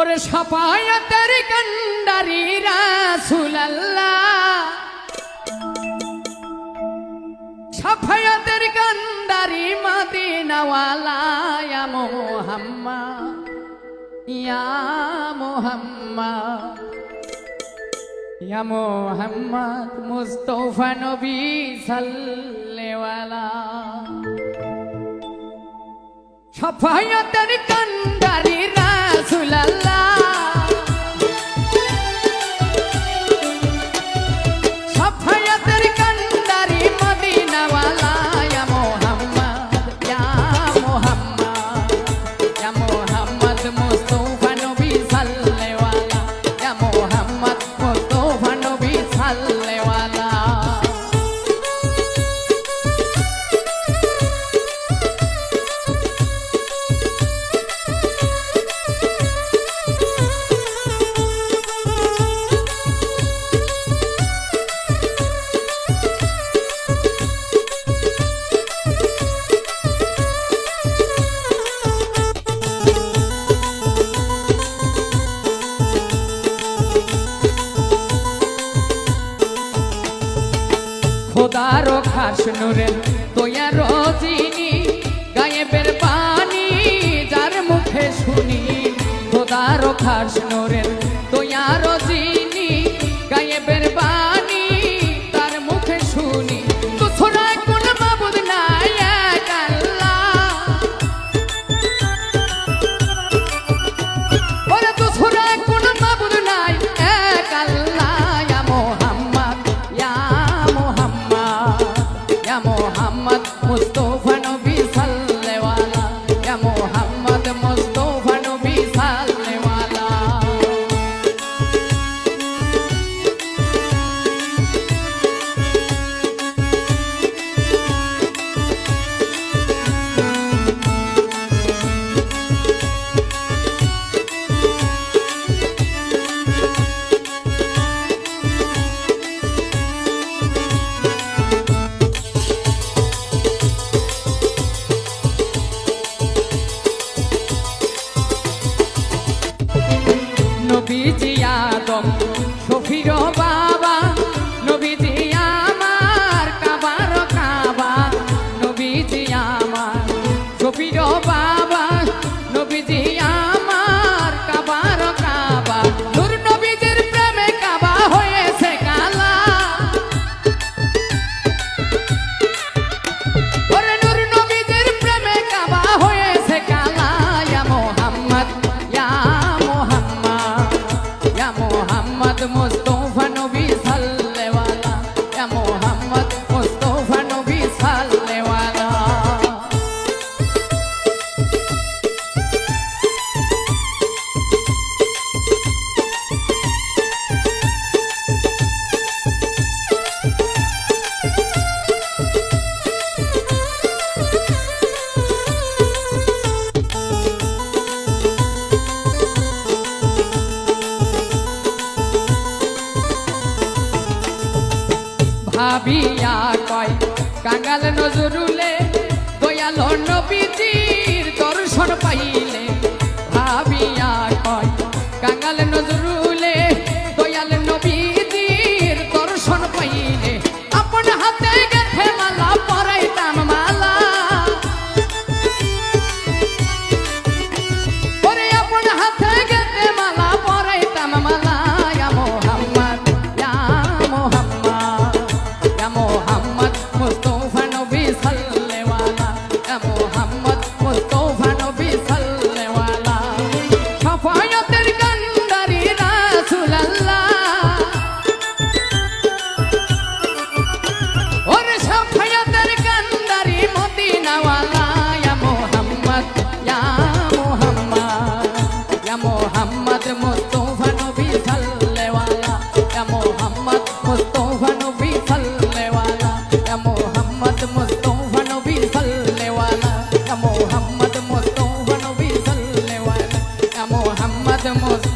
ওরে সাফায়াতের কান্ডারি রাসুলাল্লাহ। সাফায়াতের কান্ডারি মাদিনাওয়ালা ইয়া মোহাম্মদ। ইয়া মোহাম্মদ। ইয়া মোহাম্মদ মুস্তফা নবী সাল্লেওয়ালা সাফায়াতের কান্ডারি তারো খাস নুরের দয়া রচিনি গায়েবের পানি যার মুখে শুনি তো তারো খাস নুরের জিয়া দম ভাবিয়া কয় কাঙ্গাল নজরুলে দয়াল নবী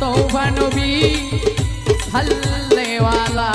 তৌবা নবী হল্লেওয়ালা